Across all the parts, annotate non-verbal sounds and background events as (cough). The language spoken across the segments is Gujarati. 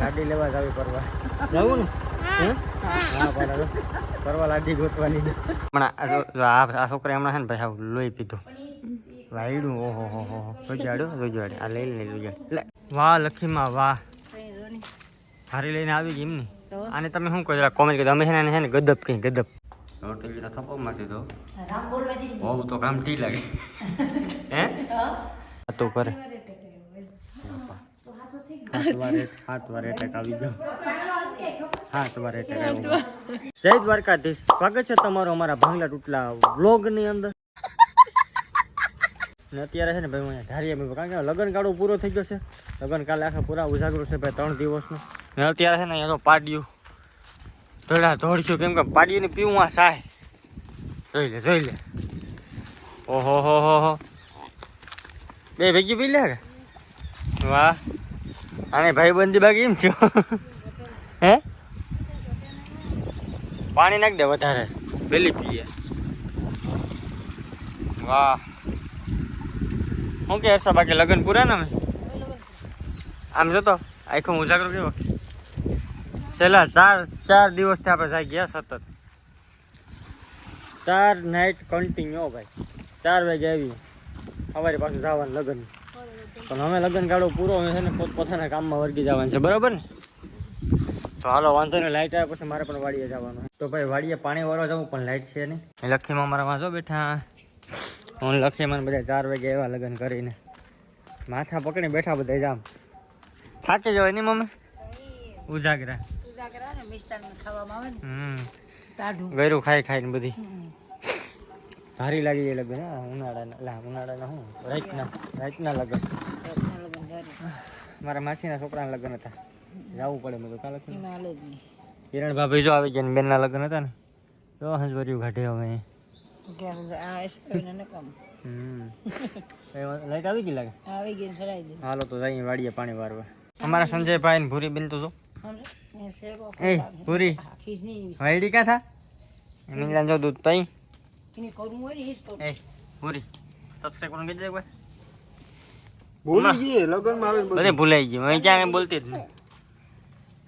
લાડી લેવા જાવી પરવા જવું ને? હે? હા બરાબર પરવા લાડી ગોતવાની. હમણાં આ જો- જો આ આ છોકરા હમણાં છે ને ભાઈ હાવ લોહી પીધું. વાયડું ઓહો હો હો રોજાડ્યો રોજાડ્યો આ લઈ લઈ રોજાડ વાહ લખીમાં વાહ. હારી લઈને આવી ગઈ એમની. આને તમે શું કહો? કોમેન્ટ કરી અમે છે ને છે ને ગદપ કઈ ગદપ રોટલીનો થપ્પો માસી તો. બહુ તો કામ ઠીક લાગે હે તો કરે. હાથ વારે હાથ વારે એટેક આવી ગયો. સાત વારે એટેક આવ્યો જય દ્વારકાધીશ. સ્વાગત છે તમારું અમારા ભાંગલા તૂટલા વ્લોગની અંદર. ને અત્યારે છે ને ભાઈ હું ધારીએ કારણ કે લગ્ન ગાળો પૂરો થઈ ગયો છે. લગ્ન કાલે આખા પૂરા ઉજાગરો છે ભાઈ ત્રણ દિવસનું. ને અત્યારે છે ને અહીંયા તો પાડ્યું. ધોડા ધોળ્યું કેમ કે પાડ્યું પીવું આ સાય જોઈ લે જોઈ લે. ઓહો હો હો હો. બે ભેગી પી લે વાહ. અને ભાઈબંધી બાકી એમ છો? હે? પાણી નાખ દે વધારે. પેલી પીએ વાહ. હું કે હર્ષા બાકી લગ્ન પૂરા ને આમ જોતો, આખો ઉજાગરો કેવો? છેલ્લા ચાર ચાર દિવસથી આપણે જાય ગયા સતત. ચાર નાઇટ કન્ટિન્યુ ભાઈ. ચાર વાગે આવી અમારી પાછું જવાનું લગ્ન. પણ અમે લગ્ન ગાળો પૂરો છે ને પોત પોતાના કામમાં વર્ગી જવાનું છે બરાબર ને? તો હાલો વાંધો નહીં લાઇટ આવે પછી મારે પણ વાડીએ જવાનું તો ભાઈ વાડીએ પાણી વાળવા જવું પણ લાઇટ છે નહીં. લખીમાં મારા વાંચો બેઠા. હું લખીમાં બધા ચાર વાગે એવા લગ્ન કરીને. માથા પકડી બેઠા બધા જામ. થાકી જવાય નહીં મમ્મી? ઉજાગરા. હમ. ગયરું ખાઈ ખાઈને બધી. ભારી લાગી જાય લગ્ન ઉનાળાના લા ઉનાળાના શું રાઈટના રાઈટના લગ્ન. મારા માસીના છોકરાના લગ્ન હતા. જવું પડે મેં તો કાલે કિરણ ભાભી જો આવી ગયા ને બેનના લગ્ન હતા ને તો ઘાટે હવે હમ. લાઈટ આવી ગઈ લાગે? હાલો તો જઈએ વાડીએ પાણી વારવા. અમારા સંજયભાઈ ને ભૂરી બેન તો જો. એ ભૂરી. વાયડી ક્યાં થા? એની જો દૂધ પાઈ એ ભૂરી. સબસ્ક્રાઇબ કરવાનું કીધું એકવાર. ભૂલી ગઈ લગનમાં આવે બધે. ભૂલાઈ ગયું અહીં ક્યાં બોલતી જ નહીં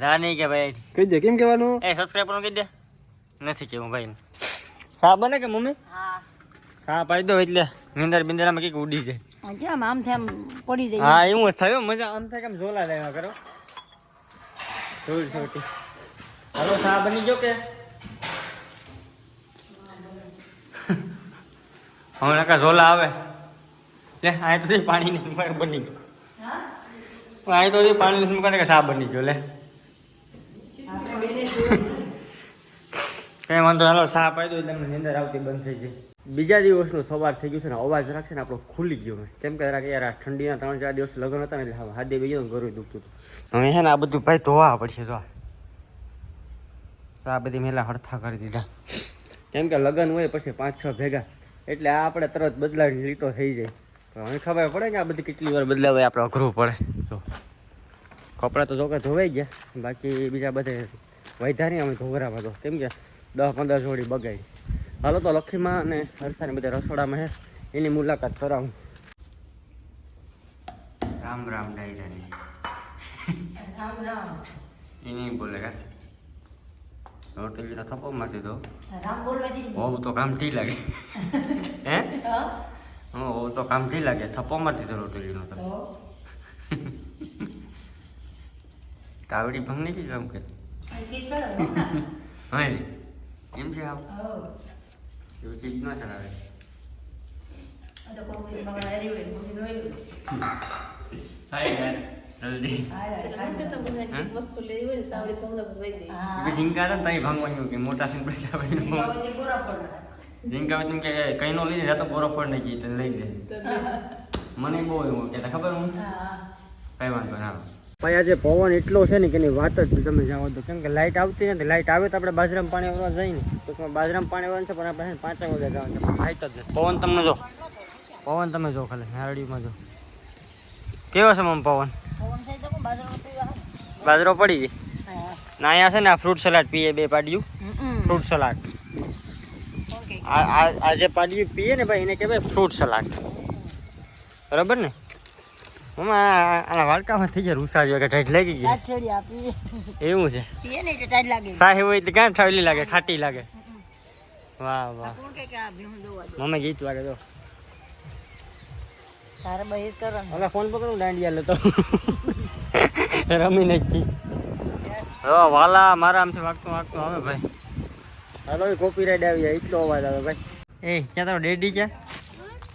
રા નહીં કે ભાઈ. કહી દે કેમ કહેવાનું? એ સબસ્ક્રાઇબ કરવાનું કહી દે નથી કેવું ભાઈ. સા બને કે મમ્મી? સા પાઈ દો એટલે નિંદર બિંદરામાં કંઈક ઉડી જાય. આમ તેમ પડી જાય. હા એવું જ થયું મજા આમ થાય કેમ ઝોલા જાય કરો. છોટી હાલો સા બની ગયો કે? હમણાં કા ઝોલા આવે. લે આ તો પાણી ની મુકાય બની ગયો. આ તો પાણી ની મુકાય કે સા બની ગયો, લે. કઈ વાંધો હાલો સા પાઈ દો તમને નિંદર આવતી બંધ થઈ જાય બીજા દિવસનું સવાર થઈ ગયું છે ને, અવાજ રાખશે ને, આપણો ખુલી ગયો મેં. કેમ કે જરાક યાર આ ઠંડીના ત્રણ ચાર દિવસ લગ્ન હતા ને, એટલે હાદે બી ગયો ગરું દુખતું હતું. હવે છે ને, આ બધું ભાઈ ધોવા પડશે તો આ બધી મેલા હડથા કરી દીધા. કેમ કે લગ્ન હોય પછી પાંચ છ ભેગા. એટલે આ આપણે તરત બદલાવી લીટો થઈ જાય. તો હવે ખબર પડે કે આ બધી કેટલી વાર બદલાવે આપણે અઘરું પડે. તો કપડાં તો જોકે ધોવાઈ ગયા બાકી બીજા બધે વધ્યા નહીં અમે ઘોઘરામાં તો કેમ કે દસ પંદર જોડી બગાડી હાલો તો લખીમાં અને હરસાને બધા રસોડામાં હે એની મુલાકાત કરાવું. રામ રામ ડાયરાની. એ નહીં બોલે કા રોટલીનો થપ્પો માસી તો. બહુ તો કામ ઠીક લાગે. (laughs) હે? હા? બહુ તો કામ ઠીક લાગે. થપ્પો મારી દીધો રોટલીનો તો. (laughs) તાવડી ભંગ નહીં કીધું કે? (laughs) હા. એમ છે આવ એવું ચીજ ન ચલાવે જલ્દી ઝીંકા હતા તઈ ભાંગવાનું કે મોટા સિંહ પૈસા ઝીંકા તેમ કે કઈ નો બોરો ફોડ નહીં તો લઈ લે મને બહુ એવું કહેતા ખબર હું કઈ વાંધો ના ભાઈ આજે પવન એટલો છે ને કે એની વાત જ તમે જાઓ તો. કેમ કે લાઇટ આવતી નથી લાઇટ આવે તો આપણે બાજરામાં પાણી વાળવા જઈને તો બાજરામાં પાણી વાળવાનું છે પણ આપણે પાંચ વાગે જવાનું છે. લાઇટ જ પવન તમે જો. પવન તમે જો ખાલી નારડીમાં જો. કેવો છે મમ પવન? બાજરો પડી ગઈ? ના અહીંયા છે ને ફ્રૂટ સલાડ પીએ બે પાડ્યું. ફ્રૂટ સલાડ આ જે પાડ્યું પીએ ને ભાઈ એને કહેવાય ફ્રૂટ સલાડ બરાબર ને? આના વાડકામાં થઈ ગયા રૂસા જેવા કે ઢાઢ લાગી ગઈ એવું છે? પીએ ને એટલે ટાઈટ લાગે. સાહી હોય એટલે ક્યાં ઠાવલી લાગે ખાટી લાગે? વાહ વાહ. મમ્મી ગીત વાગે તો. તારે બહિર કરો ને હવે ફોન પકડું દાંડિયા લેતો રમી નથી હો વાલા મારા આમથી વાગતું વાગતું આવે ભાઈ. હાલો કોપીરાઈટ આવી જાય એટલો અવાજ આવે ભાઈ. એ ક્યાં તારો ડેડી ક્યાં?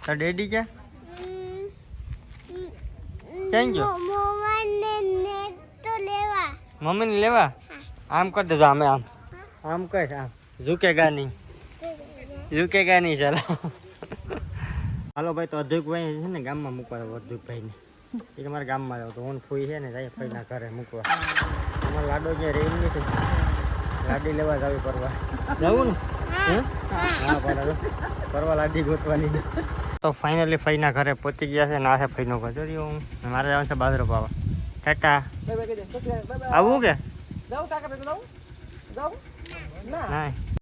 તારો ડેડી ક્યાં? ક્યાં ગયો? મમ્મીને લેવા? આમ કર દેજો આમે આમ. આમ કર આમ. ઝુકેગા નહીં. ઝુકેગા નહીં ચાલો. હાલો ભાઈ તો અધુકભાઈ છે ને ગામમાં મૂકવા જાવ અધુકભાઈને. એ તમારા ગામમાં આવ્યો તો હું ફૂઈ છે ને જાય ફઈના ઘરે મૂકવા. અમારો લાડો જે રહી નથી. લાડી લેવા જાવી પરવા જવું ને? હા. પરવા લાડી ગોતવાની. તો ફાઇનલી ફઈના ઘરે પહોંચી ગયા છે ના છે ફઈનો ઘર. જો હું. મારે જવાનું છે બાજરો પાવા. ટાટા. આવું કે?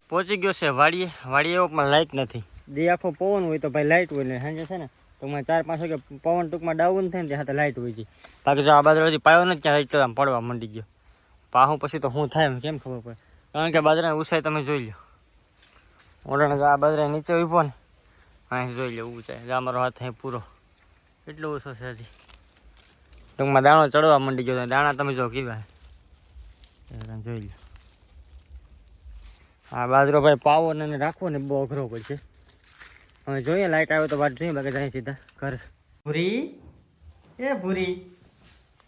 પહોંચી ગયો છે વાડીએ. વાડીએ લાઇટ નથી. દી આખો પવન હોય તો ભાઈ લાઇટ હોય ને સાંજે છે ને ટૂંકમાં ચાર પાંચ વાગે પવન ટૂંકમાં ડાઉન થાય ને ત્યાં સાથે લાઇટ હોય છે. બાકી જો આ બાજરાથી પાયો ને ત્યાં લાઇટ આમ પડવા માંડી ગયો. પાહું પછી તો શું થાય એમ, કેમ ખબર પડે? કારણ કે બાજરાની ઉસાઈ તમે જોઈ લો. ઓરણે જો આ બાજરા નીચે ઊભો ને, અહીં જોઈ લો ઊંચાઈ અમારો હાથ અહીં પૂરો. એટલો ઓછો છે હજી. ટૂંકમાં દાણો ચડવા માંડી ગયો દાણા તમે જો કીધા. જોઈ લો. આ બાજરો ભાઈ પાવો ને રાખવો ને બહુ અઘરો પડશે. હવે જોઈએ લાઈટ આવે તો વાત જોઈએ બાકી જાય સીધા ઘર. ભૂરી? એ ભૂરી.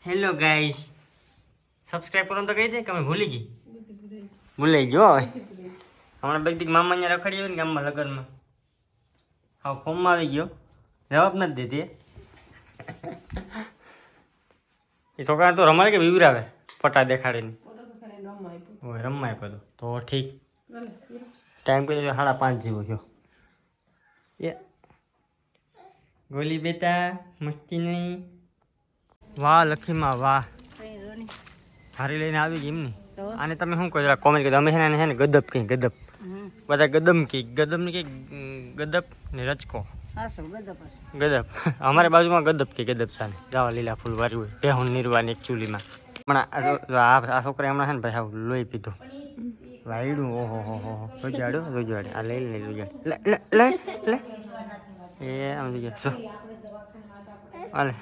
હેલો ગાઈસ સબસ્ક્રાઈબ કરો તો કહી દે કે અમે ભૂલી ગઈ. ભૂલાઈ ગયો હમણાં બે દી મામા અહીંયા રખડી હોય ને ગામમાં લગ્નમાં. હા ફોર્મમાં આવી ગયો. જવાબ નથી દેતી એ. (laughs) છોકરા તો રમાડે કે વિવરાવે ફટા દેખાડીને. રમવા આપ્યો. બધું તો. ઠીક. ટાઈમ કરી સાડા પાંચ જેવો થયો. ગોલી બેટા મસ્તી નહીં. વાહ લખીમાં વાહ. હારી લઈને આવી ગઈ એમની. અને આને તમે શું કહો કોમેન્ટ કીધું અમે છે ને છે ને ગદબ કઈ ગદબ. બધા ગદમ કે ગદબ ને કઈ ગદબ ને રચકો ગદબ. (laughs) અમારે બાજુમાં ગદબ કે ગદબ છે જાવા લીલા ફૂલ વારી હોય. બેહુન નિર્વાની ચૂલીમાં. હમણાં આ છોકરા હમણાં છે ને ભાઈ લોહી પીધું. વાયડું ઓહો હો હો હો. રોજાડો રોજાડે આ લઈ લે રોજાડ લે લે લે લે. એ આમ જોઈ સો આલે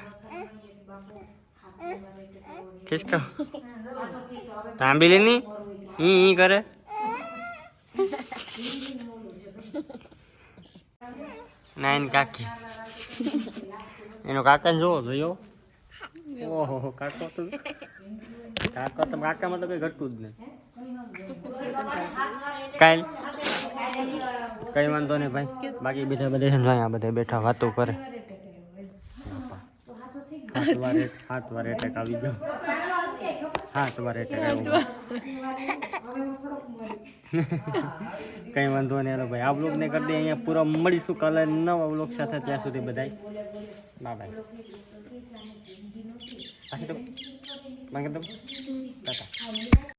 ખિસકો. તાંબી લેની ઈ ઈ કરે. નાઈન કાકી. એનો કાકા જોવો જોયો? ઓહો હો, કાકો તો કાકો તો કાકામાં તો કઈ ઘટતું જ નહીં. કાલ? કઈ વાંધો નહીં ભાઈ. બાકી બીજા બધા છે આ બધા બેઠા વાતો કરે. હાથ વારે એટેક આવી ગયો. હાથ વારે એટેક આવ્યો. કઈ વાંધો નહીં ભાઈ. આ બ્લોગ ને અહીંયા પૂરો મળીશું કાલે નવા સાથે ત્યાં સુધી બધાય. બા બાય બાકી તો